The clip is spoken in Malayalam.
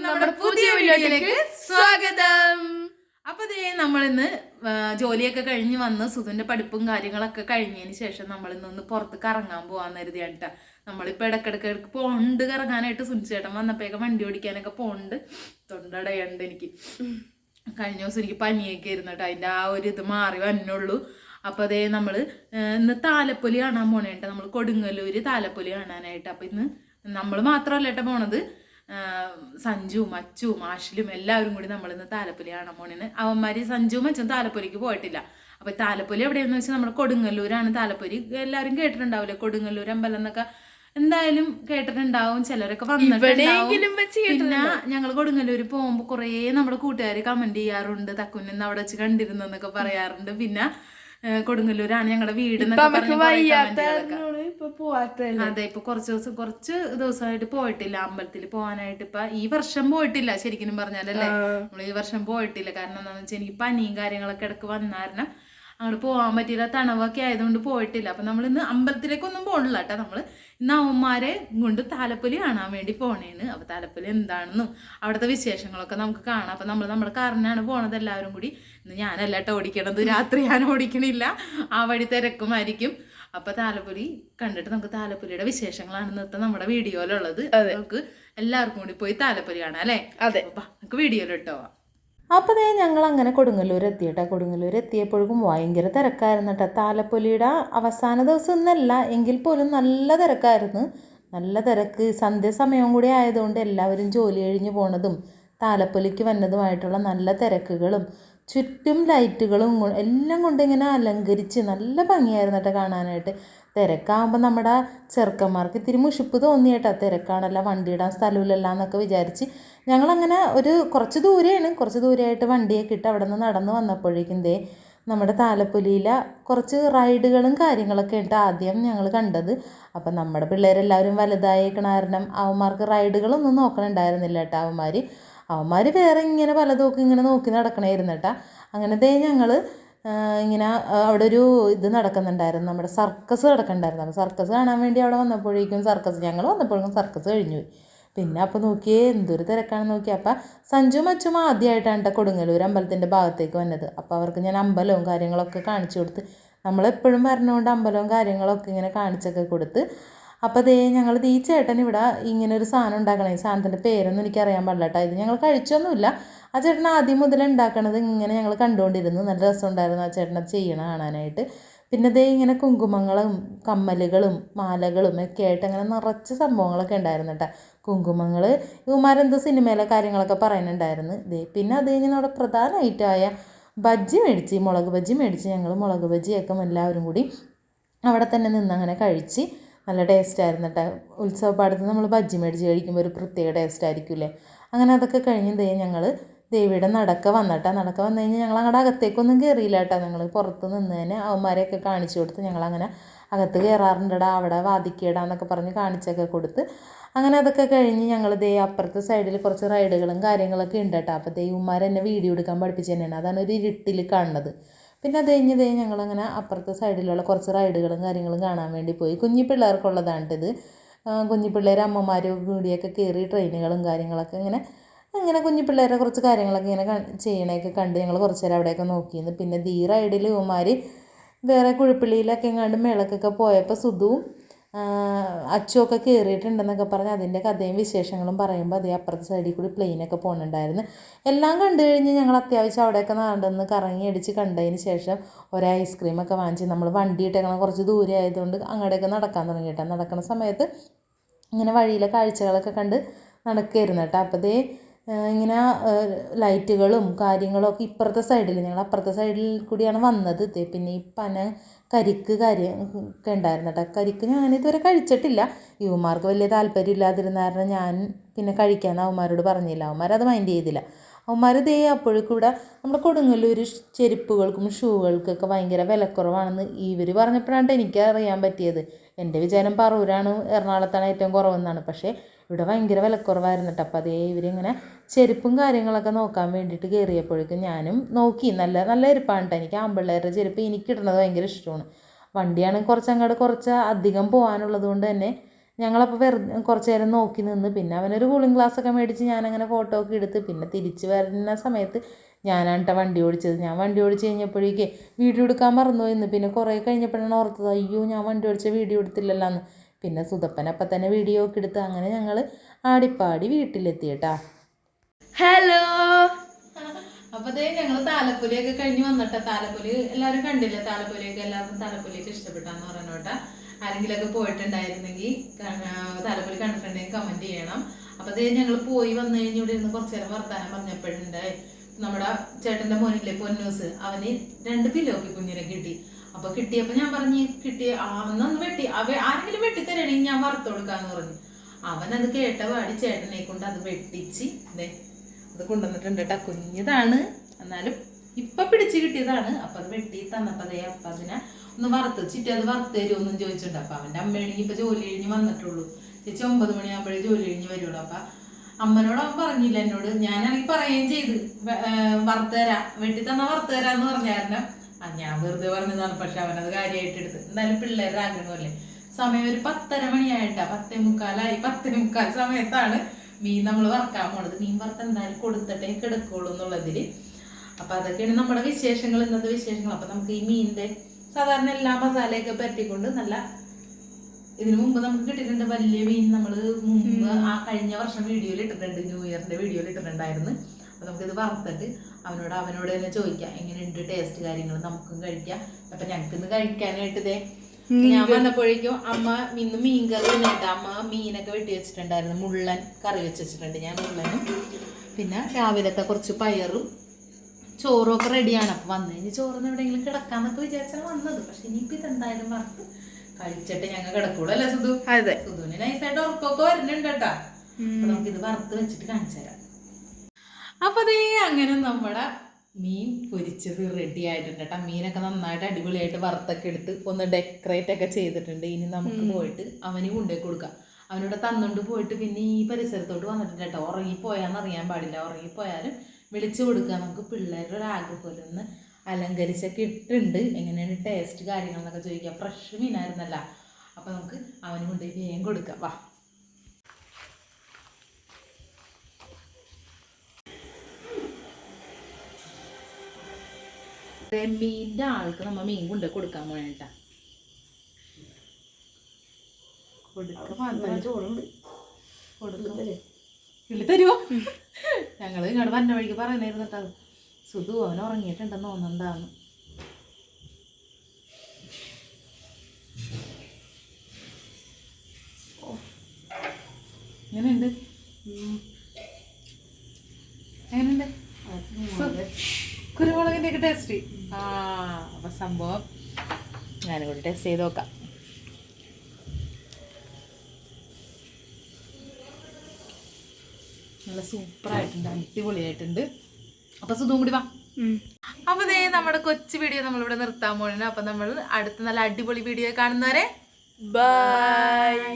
നമ്മുടെ പുതിയ വീഡിയോയിലേക്ക് സ്വാഗതം. അപ്പൊ ദേ നമ്മൾ ഇന്ന് ജോലിയൊക്കെ കഴിഞ്ഞ് വന്ന് സുധന്റെ പഠിപ്പും കാര്യങ്ങളൊക്കെ കഴിഞ്ഞതിന് ശേഷം നമ്മൾ ഇന്ന് ഒന്ന് പുറത്ത് കറങ്ങാൻ പോവാന്ന് കരുതിയാണ് ട്ടാ. നമ്മളിപ്പോ ഇടക്കിടക്ക് ഇടയ്ക്ക് പോണ്ട് കറങ്ങാനായിട്ട് സുനിച്ചേട്ടൻ വന്നപ്പോ വണ്ടി ഓടിക്കാനൊക്കെ പോണ്ട്. തൊണ്ടടയുണ്ട് എനിക്ക്. കഴിഞ്ഞ ദിവസം എനിക്ക് പനിയൊക്കെ ആയിരുന്നു കേട്ടോ. അതിന്റെ ആ ഒരു ഇത് മാറി വന്നുള്ളൂ. അപ്പൊ അതേ നമ്മൾ ഇന്ന് താലപ്പൊലി കാണാൻ പോണേട്ടോ. നമ്മൾ കൊടുങ്ങല്ലൂര് താലപ്പൊലി കാണാനായിട്ട്. അപ്പൊ ഇന്ന് നമ്മൾ മാത്രമല്ല കേട്ടോ പോണത്. സഞ്ജുവും അച്ചുവും ആഷിലും എല്ലാവരും കൂടി നമ്മളിന്ന് ഇന്ന് താലപ്പൊലി കാണാൻ പോണേന് അവന്മാര് സഞ്ജുവും അച്ഛൻ താലപ്പൊലിക്ക് പോയിട്ടില്ല. അപ്പൊ താലപ്പൊലി എവിടെയെന്ന് വെച്ചാൽ നമ്മുടെ കൊടുങ്ങല്ലൂരാണ് താലപ്പൊലി. എല്ലാവരും കേട്ടിട്ടുണ്ടാവില്ലേ കൊടുങ്ങല്ലൂർ അമ്പലം എന്നൊക്കെ. എന്തായാലും കേട്ടിട്ടുണ്ടാവും. ചിലരൊക്കെ വന്നിട്ടുണ്ടാവും. പിന്നെ ഞങ്ങൾ കൊടുങ്ങല്ലൂർ പോകുമ്പോ കുറേ നമ്മുടെ കൂട്ടുകാർ കമന്റ് ചെയ്യാറുണ്ട്. തക്കുന്നിന്ന് അവിടെ വെച്ച് കണ്ടിരുന്നെന്നൊക്കെ പറയാറുണ്ട്. പിന്നെ കൊടുങ്ങല്ലൂരാണ് ഞങ്ങളുടെ വീട് അതെ ഇപ്പൊ കുറച്ച് ദിവസം കുറച്ച് ദിവസമായിട്ട് പോയിട്ടില്ല. അമ്പലത്തിൽ പോകാനായിട്ട് ഇപ്പൊ ഈ വർഷം പോയിട്ടില്ല ശരിക്കും പറഞ്ഞാലല്ലേ? നമ്മൾ ഈ വർഷം പോയിട്ടില്ല. കാരണം എന്താണെന്ന് വെച്ചാൽ എനിക്ക് പനിയും കാര്യങ്ങളൊക്കെ ഇടയ്ക്ക് വന്നായിരുന്നു. അങ്ങോട്ട് പോകാൻ പറ്റിയില്ല തണവൊക്കെ ആയതുകൊണ്ട് പോയിട്ടില്ല. അപ്പം നമ്മൾ ഇന്ന് അമ്പലത്തിലേക്കൊന്നും പോകണില്ല കേട്ടോ നമ്മൾ ഇന്ന് അവന്മാരെ കൊണ്ട് താലപ്പൊലി കാണാൻ വേണ്ടി പോണേന്ന്. അപ്പോൾ താലപ്പൊലി എന്താണെന്നും അവിടുത്തെ വിശേഷങ്ങളൊക്കെ നമുക്ക് കാണാം. അപ്പം നമ്മൾ നമ്മുടെ കാറിനാണ് പോണത് എല്ലാവരും കൂടി. ഇന്ന് ഞാനല്ല കേട്ടോ ഓടിക്കണത്. രാത്രി ഞാൻ ഓടിക്കണില്ല. ആ വഴി തിരക്കുമായിരിക്കും. അപ്പോൾ താലപ്പൊലി കണ്ടിട്ട് നമുക്ക് താലപ്പൊലിയുടെ വിശേഷങ്ങളാണ് ഇന്നത്തെ നമ്മുടെ വീഡിയോയിലുള്ളത്. നമുക്ക് എല്ലാവർക്കും കൂടി പോയി താലപ്പൊലി കാണാം അല്ലേ? അതെ. അപ്പം നമുക്ക് വീഡിയോയിലിട്ടോ അപ്പോൾ ദേ ഞങ്ങൾ അങ്ങനെ കൊടുങ്ങല്ലൂർ എത്തിയിട്ടാ കൊടുങ്ങല്ലൂർ എത്തിയപ്പോഴേക്കും ഭയങ്കര തിരക്കായിരുന്നു കേട്ടോ താലപ്പൊലിയുടെ അവസാന ദിവസം ഒന്നല്ല എങ്കിൽ പോലും നല്ല തിരക്കായിരുന്നു. നല്ല തിരക്ക്. സന്ധ്യാസമയവും കൂടി ആയതുകൊണ്ട് എല്ലാവരും ജോലി കഴിഞ്ഞ് പോണതും താലപ്പൊലിക്ക് വന്നതുമായിട്ടുള്ള നല്ല തിരക്കുകളും ചുറ്റും ലൈറ്റുകളും എല്ലാം കൊണ്ട് ഇങ്ങനെ അലങ്കരിച്ച് നല്ല ഭംഗിയായിരുന്നു കേട്ടോ കാണാനായിട്ട്. തിരക്കാകുമ്പോൾ നമ്മുടെ ചെറുക്കന്മാർക്ക് ഇത്തിരി മുഷിപ്പ് തോന്നി കേട്ടോ. തിരക്കാണല്ലോ വണ്ടി ഇടാൻ സ്ഥലമില്ലല്ലോ എന്നൊക്കെ വിചാരിച്ച് ഞങ്ങളങ്ങനെ ഒരു കുറച്ച് ദൂരെയാണ്. കുറച്ച് ദൂരെയായിട്ട് വണ്ടിയൊക്കെ ഇട്ട് അവിടെ നിന്ന് നടന്ന് വന്നപ്പോഴേക്കും ദേ നമ്മുടെ താലപ്പൊലിയിലെ കുറച്ച് റൈഡുകളും കാര്യങ്ങളൊക്കെ ഉണ്ട് ആദ്യം ഞങ്ങൾ കണ്ടത്. അപ്പം നമ്മുടെ പിള്ളേരെല്ലാവരും വലുതായേക്കണ കാരണം അവന്മാർക്ക് റൈഡുകളൊന്നും നോക്കണുണ്ടായിരുന്നില്ല കേട്ടോ അവന്മാർ അവന്മാർ വേറെ ഇങ്ങനെ പലതൊക്കെ ഇങ്ങനെ നോക്കി നടക്കണമായിരുന്നു കേട്ടോ. അങ്ങനെ ദേ ഞങ്ങൾ ഇങ്ങനെ അവിടെ ഒരു ഇത് നടക്കുന്നുണ്ടായിരുന്നു. നമ്മുടെ സർക്കസ് നടക്കുന്നുണ്ടായിരുന്നു സർക്കസ് കാണാൻ വേണ്ടി അവിടെ വന്നപ്പോഴേക്കും സർക്കസ് ഞങ്ങൾ വന്നപ്പോഴേക്കും സർക്കസ് കഴിഞ്ഞു പോയി. പിന്നെ അപ്പോൾ നോക്കിയേ എന്തൊരു തിരക്കാണ് നോക്കി അപ്പം സഞ്ജു മച്ചും ആദ്യമായിട്ടാണ് കേട്ടോ കൊടുങ്ങല്ലൂർ അമ്പലത്തിന്റെ ഭാഗത്തേക്ക് വന്നത്. അപ്പോൾ അവർക്ക് ഞാൻ അമ്പലവും കാര്യങ്ങളൊക്കെ കാണിച്ചു കൊടുത്ത് നമ്മളെപ്പോഴും പറഞ്ഞുകൊണ്ട് അമ്പലവും കാര്യങ്ങളൊക്കെ ഇങ്ങനെ കാണിച്ചൊക്കെ കൊടുത്ത് അപ്പോൾ ദേ ഞങ്ങൾ ഈ ചേട്ടൻ ഇവിടെ ഇങ്ങനെ ഒരു സാധനം ഉണ്ടാക്കണേ. സാധനത്തിന്റെ പേരൊന്നും എനിക്കറിയാൻ പാടില്ല കേട്ടോ ഇത് ഞങ്ങൾ കഴിച്ചൊന്നുമില്ല. ആ ചേട്ടൻ ആദ്യം മുതൽ ഉണ്ടാക്കണത് ഇങ്ങനെ ഞങ്ങൾ കണ്ടുകൊണ്ടിരുന്നു. നല്ല രസമുണ്ടായിരുന്നു ആ ചേട്ടനത് ചെയ്യണ കാണാനായിട്ട്. പിന്നെ ദേ ഇങ്ങനെ കുങ്കുമങ്ങളും കമ്മലുകളും മാലകളും ഒക്കെ ആയിട്ട് അങ്ങനെ നിറച്ച് സംഭവങ്ങളൊക്കെ ഉണ്ടായിരുന്നു കേട്ടോ കുങ്കുമങ്ങൾ ഇവന്മാരെന്തോ സിനിമയിലെ കാര്യങ്ങളൊക്കെ പറയുന്നുണ്ടായിരുന്നു. ദേ പിന്നെ അത് കഴിഞ്ഞ് നമ്മുടെ പ്രധാനമായിട്ടായ ബജ്ജി മേടിച്ച് മുളക് ബജ്ജി മേടിച്ച് ഞങ്ങൾ മുളക് ബജ്ജിയൊക്കെ എല്ലാവരും കൂടി അവിടെ തന്നെ നിന്ന് അങ്ങനെ കഴിച്ച് നല്ല ടേസ്റ്റായിരുന്നു കേട്ടോ ഉത്സവപ്പാടത്ത് നമ്മൾ ബജ്ജി മേടിച്ച് കഴിക്കുമ്പോൾ ഒരു പ്രത്യേക ടേസ്റ്റ് ആയിരിക്കില്ലേ? അങ്ങനെ അതൊക്കെ കഴിഞ്ഞ് ദേ ഞങ്ങൾ ദേവിയുടെ നടക്ക വന്നിട്ടാ. നടക്ക വന്നു കഴിഞ്ഞാൽ ഞങ്ങൾ അങ്ങോട്ട് അകത്തേക്കൊന്നും കയറിയില്ല കേട്ടോ ഞങ്ങൾ പുറത്ത് നിന്ന് തന്നെ അവന്മാരെയൊക്കെ കാണിച്ചു കൊടുത്ത് ഞങ്ങളങ്ങനെ അകത്ത് കയറാറുണ്ടടാ അവിടെ വാദിക്കേടാന്നൊക്കെ പറഞ്ഞ് കാണിച്ചൊക്കെ കൊടുത്ത് അങ്ങനെ അതൊക്കെ കഴിഞ്ഞ് ഞങ്ങൾ ദേ അപ്പുറത്തെ സൈഡിൽ കുറച്ച് റൈഡുകളും കാര്യങ്ങളൊക്കെ ഉണ്ട് കേട്ടോ അപ്പോൾ ദൈവന്മാർ എന്നെ വീഡിയോ എടുക്കാൻ പഠിപ്പിച്ചു തന്നെയാണ് അതാണ് ഒരു ഇരുട്ടിൽ കാണുന്നത്. പിന്നെ അത് കഴിഞ്ഞ് ദേ ഞങ്ങളങ്ങനെ അപ്പുറത്തെ സൈഡിലുള്ള കുറച്ച് റൈഡുകളും കാര്യങ്ങളും കാണാൻ വേണ്ടി പോയി. കുഞ്ഞി പിള്ളേർക്കുള്ളതാണിത്. കുഞ്ഞി പിള്ളേർ അമ്മമാരും കൂടിയൊക്കെ കയറി ട്രെയിനുകളും കാര്യങ്ങളൊക്കെ ഇങ്ങനെ അങ്ങനെ കുഞ്ഞു പിള്ളേരെ കുറച്ച് കാര്യങ്ങളൊക്കെ ഇങ്ങനെ ചെയ്യണേക്കെ കണ്ട് ഞങ്ങൾ കുറച്ച് നേരം അവിടെയൊക്കെ നോക്കിയിരുന്നു. പിന്നെ ദീ റൈഡിൽ ഇവന്മാർ വേറെ കുഴിപ്പള്ളിയിലൊക്കെ എങ്ങാണ്ട് മേളക്കൊക്കെ പോയപ്പോൾ സുധുവും അച്ചുമൊക്കെ കയറിയിട്ടുണ്ടെന്നൊക്കെ പറഞ്ഞ് അതിന്റെ കഥയും വിശേഷങ്ങളും പറയുമ്പോൾ അതേ അപ്പുറത്തെ സൈഡിൽ കൂടി പ്ലെയിനൊക്കെ പോകുന്നുണ്ടായിരുന്നു എല്ലാം കണ്ടു കഴിഞ്ഞ് ഞങ്ങൾ അത്യാവശ്യം അവിടെയൊക്കെ നടന്ന് കറങ്ങി അടിച്ച് കണ്ടതിന് ശേഷം ഒരു ഐസ്ക്രീമൊക്കെ വാങ്ങിച്ച് നമ്മൾ വണ്ടി കുറച്ച് ദൂരെ ആയതുകൊണ്ട് അങ്ങോട്ടേക്ക് നടക്കാൻ തുടങ്ങി നടക്കുന്ന സമയത്ത് ഇങ്ങനെ വഴിയിലെ കാഴ്ചകളൊക്കെ കണ്ട് നടക്കുകയായിരുന്നു കേട്ടോ. അപ്പോൾ ദേ ഇങ്ങനെ ലൈറ്റുകളും കാര്യങ്ങളും ഒക്കെ ഇപ്പുറത്തെ സൈഡിൽ ഞങ്ങൾ അപ്പുറത്തെ സൈഡിൽ കൂടിയാണ് വന്നത്. പിന്നെ ഈ പന കരിക്ക് കാര്യം ഒക്കെ ഉണ്ടായിരുന്നു കേട്ടോ കരിക്ക് ഞാൻ ഇതുവരെ കഴിച്ചിട്ടില്ല. യുവമാർക്ക് വലിയ താല്പര്യം കാരണം ഞാൻ പിന്നെ കഴിക്കാൻ അവന്മാരോട് പറഞ്ഞില്ല. അവന്മാരത് മൈൻഡ് ചെയ്തില്ല. അവന്മാർ ദേ അപ്പോഴേക്കൂടെ നമ്മുടെ കൊടുങ്ങല്ലൂർ ചെരുപ്പുകൾക്കും ഷൂകൾക്കൊക്കെ ഭയങ്കര വിലക്കുറവാണെന്ന് ഇവർ പറഞ്ഞപ്പോഴാണ് എനിക്ക് അറിയാൻ പറ്റിയത്. എന്റെ വിചാരം പറവൂരാണ് എറണാകുളത്താണ് ഏറ്റവും കുറവെന്നാണ്. പക്ഷേ ഇവിടെ ഭയങ്കര വിലക്കുറവായിരുന്നു കേട്ടോ അപ്പോൾ അതേ ഇവരിങ്ങനെ ചെരുപ്പും കാര്യങ്ങളൊക്കെ നോക്കാൻ വേണ്ടിയിട്ട് കയറിയപ്പോഴേക്കും ഞാനും നോക്കി. നല്ല നല്ല ചെരുപ്പാണ് കേട്ടോ എനിക്ക് ആമ്പിള്ളേരുടെ ചെരുപ്പ് എനിക്ക് ഇടുന്നത് ഭയങ്കര ഇഷ്ടമാണ്. വണ്ടിയാണ് കുറച്ച് അങ്ങോട്ട് കുറച്ച് അധികം പോകാനുള്ളത് കൊണ്ട് തന്നെ ഞങ്ങളപ്പോൾ വെറുതെ കുറച്ച് നേരം നോക്കി നിന്ന്. പിന്നെ അവനൊരു കൂളിംഗ് ഗ്ലാസ് ഒക്കെ മേടിച്ച് ഞാനങ്ങനെ ഫോട്ടോ ഒക്കെ എടുത്ത്. പിന്നെ തിരിച്ച് വരുന്ന സമയത്ത് ഞാനാണ് കേട്ടോ വണ്ടി ഓടിച്ചത്. ഞാൻ വണ്ടി ഓടിച്ച് കഴിഞ്ഞപ്പോഴേക്ക് വീഡിയോ എടുക്കാൻ മറന്നുപോയിന്ന് പിന്നെ കുറേ കഴിഞ്ഞപ്പോഴാണ് ഓർത്തത് അയ്യോ ഞാൻ വണ്ടി ഓടിച്ച വീഡിയോ എടുത്തില്ലല്ലോ എന്ന്. പിന്നെ സുതപ്പനപ്പം തന്നെ വീഡിയോ ഒക്കെ എടുത്ത് അങ്ങനെ ഞങ്ങൾ ആടിപ്പാടി വീട്ടിലെത്തി കേട്ടാ. ഹലോ അപ്പൊ ദേ ഞങ്ങൾ താലപ്പൊലിയൊക്കെ കഴിഞ്ഞ് വന്നിട്ട. താലപ്പൊലി എല്ലാവരും കണ്ടില്ല? താലപ്പൊലിയൊക്കെ എല്ലാവർക്കും താലപ്പൊലിയൊക്കെ ഇഷ്ടപ്പെട്ടാന്ന് പറഞ്ഞോട്ടാ. ആരെങ്കിലുമൊക്കെ പോയിട്ടുണ്ടായിരുന്നെങ്കിൽ താലപ്പൊലി കണ്ടിട്ടുണ്ടെങ്കിൽ കമന്റ് ചെയ്യണം. അപ്പൊ ദേ ഞങ്ങൾ പോയി വന്നു കഴിഞ്ഞ് ഇവിടെ ഇരുന്ന് കുറച്ചു നേരം വർത്താനം പറഞ്ഞപ്പോഴുണ്ടായി നമ്മുടെ ചേട്ടന്റെ മോനില്ലേ പൊന്നൂസ് അവന് രണ്ട് പില്ലോക്കി കുഞ്ഞിനെ കിട്ടി. അപ്പൊ കിട്ടിയപ്പോ ഞാൻ പറഞ്ഞു കിട്ടി അന്നൊന്ന് വെട്ടി. അവ ആരെങ്കിലും വെട്ടിത്തരണെങ്കിൽ ഞാൻ വറുത്തു കൊടുക്കാന്ന് പറഞ്ഞു. അവൻ അത് കേട്ട പാടി ചേട്ടനെ കൊണ്ട് അത് വെട്ടിച്ച് ദേ അത് കൊണ്ടുവന്നിട്ടുണ്ട് കേട്ടോ. കുഞ്ഞതാണ്. എന്നാലും ഇപ്പൊ പിടിച്ചു കിട്ടിയതാണ്. അപ്പൊ അത് വെട്ടി തന്നപ്പോ അതേ അപ്പൊ അതിനെ ഒന്ന് വറുത്ത് ചിറ്റി അത് വറുത്ത് തരുമോന്നും ചോദിച്ചിട്ടുണ്ട്. അപ്പൊ അവന്റെ അമ്മയാണെങ്കിൽ ഇപ്പൊ ജോലി കഴിഞ്ഞ് വന്നിട്ടുള്ളൂ. ചേച്ചി ഒമ്പത് മണിയാകുമ്പോഴേ ജോലി കഴിഞ്ഞ് വരുള്ളൂ. അപ്പൊ അമ്മനോട് അവൻ പറഞ്ഞില്ല എന്നോട്. ഞാനാണെങ്കിൽ പറയുകയും ചെയ്ത് വറുത്ത് വെട്ടി തന്ന വറുത്ത് തരാന്ന് പറഞ്ഞായിരുന്നു. ആ ഞാൻ വെറുതെ പറഞ്ഞതാണ് പക്ഷെ അവനത് കാര്യമായിട്ട് എടുത്ത്. എന്തായാലും പിള്ളേരുടെ ആഗ്രഹമല്ലേ? സമയം ഒരു പത്തര മണിയായിട്ടാ. പത്തേ മുക്കാലായി. പത്തേ മുക്കാൽ സമയത്താണ് മീൻ നമ്മൾ വറക്കാൻ പോണത്. മീൻ വറുത്ത് എന്തായാലും കൊടുത്തിട്ടേ കിടക്കുള്ളൂ എന്നുള്ളതിൽ. അപ്പൊ അതൊക്കെയാണ് നമ്മുടെ വിശേഷങ്ങൾ ഇന്നത്തെ വിശേഷങ്ങൾ. അപ്പൊ നമുക്ക് ഈ മീനിന്റെ സാധാരണ എല്ലാ മസാലയൊക്കെ പരട്ടിക്കൊണ്ട് നല്ല ഇതിനു മുമ്പ് നമുക്ക് കിട്ടിയിട്ടുണ്ട് വലിയ മീൻ നമ്മൾ മുമ്പ് ആ കഴിഞ്ഞ വർഷം വീഡിയോയിൽ ഇട്ടിട്ടുണ്ട്. ന്യൂ ഇയറിന്റെ വീഡിയോയിൽ ഇട്ടിട്ടുണ്ടായിരുന്നു. അപ്പൊ നമുക്കിത് വറുത്തിട്ട് അവനോട് അവനോട് തന്നെ ചോദിക്കാം. എങ്ങനെയുണ്ട് ടേസ്റ്റ് കാര്യങ്ങൾ നമുക്കും കഴിക്കാം. അപ്പൊ ഞങ്ങൾക്ക് ഇന്ന് കഴിക്കാനായിട്ട് ഇതേ ഞാൻ വന്നപ്പോഴേക്കും അമ്മ ഇന്ന് മീൻ കറി തന്നെയായിട്ട് അമ്മ മീനൊക്കെ വെട്ടി വെച്ചിട്ടുണ്ടായിരുന്നു. മുള്ളൻ കറി വെച്ചിട്ടുണ്ട് ഞാൻ മുള്ളനും. പിന്നെ രാവിലത്തെ കുറച്ച് പയറും ചോറും ഒക്കെ റെഡിയാണ് അപ്പൊ വന്നു. കഴിഞ്ഞ് ചോറിന് എവിടെയെങ്കിലും കിടക്കാന്നൊക്കെ വിചാരിച്ചാണ് വന്നത്. പക്ഷെ ഇനിയിപ്പോ ഇതെന്തായാലും വറുത്ത് കഴിച്ചിട്ട് ഞങ്ങൾ കിടക്കൂടല്ലേ സുധു? അതെ. സുധുവിന് നൈസായിട്ട് ഉറക്കമൊക്കെ വരുന്നുണ്ട് കേട്ടാ. നമുക്ക് ഇത് വറുത്ത് വെച്ചിട്ട് കാണിച്ചു തരാം അപ്പൊ അതേ അങ്ങനെ നമ്മുടെ മീൻ പൊരിച്ചത് റെഡി ആയിട്ടുണ്ട് കേട്ടോ. മീനൊക്കെ നന്നായിട്ട് അടിപൊളിയായിട്ട് വറുത്തൊക്കെ എടുത്ത് ഒന്ന് ഡെക്കറേറ്റ് ഒക്കെ ചെയ്തിട്ടുണ്ട്. ഇനി നമുക്ക് പോയിട്ട് അവന് കൊണ്ടുപോയി കൊടുക്കാം. അവനോട് തന്നുകൊണ്ട് പോയിട്ട് പിന്നെ ഈ പരിസരത്തോട്ട് വന്നിട്ടുണ്ട് കേട്ടോ. ഉറങ്ങിപ്പോയാന്ന് അറിയാൻ പാടില്ല. ഉറങ്ങിപ്പോയാലും വിളിച്ചു കൊടുക്കുക നമുക്ക് പിള്ളേരുടെ ഒരു ആഗ്രഹമല്ലേ ഒന്ന് അലങ്കരിച്ചൊക്കെ ഇട്ടുണ്ട് എങ്ങനെയാണ് ടേസ്റ്റ് കാര്യങ്ങളെന്നൊക്കെ ചോദിക്കാം. ഫ്രഷ് മീനായിരുന്നല്ല. അപ്പൊ നമുക്ക് അവന് കൊണ്ടുപോയി വേഗം കൊടുക്കാം. വാ. മീനിന്റെ ആൾക്ക് നമ്മൾ മീൻ കൊണ്ട് കൊടുക്കാൻ പോണേട്ടാ. തരുമോ ഞങ്ങൾ ഇങ്ങോട്ട് വന്ന വഴിക്ക് പറയണായിരുന്നു കേട്ടോ സുധു അവൻ ഉറങ്ങിയിട്ടുണ്ടെന്ന് തോന്നുന്നുണ്ടാന്ന്. ഓ. എങ്ങനെയുണ്ട് എങ്ങനെയുണ്ട് കുരുമുളകിന്റെ ഒക്കെ ടേസ്റ്റ് ആ അപ്പം സംഭവം ഞാനും കൂടി ടേസ്റ്റ് ചെയ്ത് നോക്കാം. നല്ല സൂപ്പർ ആയിട്ടുണ്ട് അടിപൊളിയായിട്ടുണ്ട്. അപ്പൊ സുധും കൂടി വാ. അപ്പൊ ദേ നമ്മുടെ കൊച്ചു വീഡിയോ നമ്മളിവിടെ നിർത്താൻ പോണേ അപ്പൊ നമ്മൾ അടുത്ത നല്ല അടിപൊളി വീഡിയോ കാണുന്നവരെ ബൈ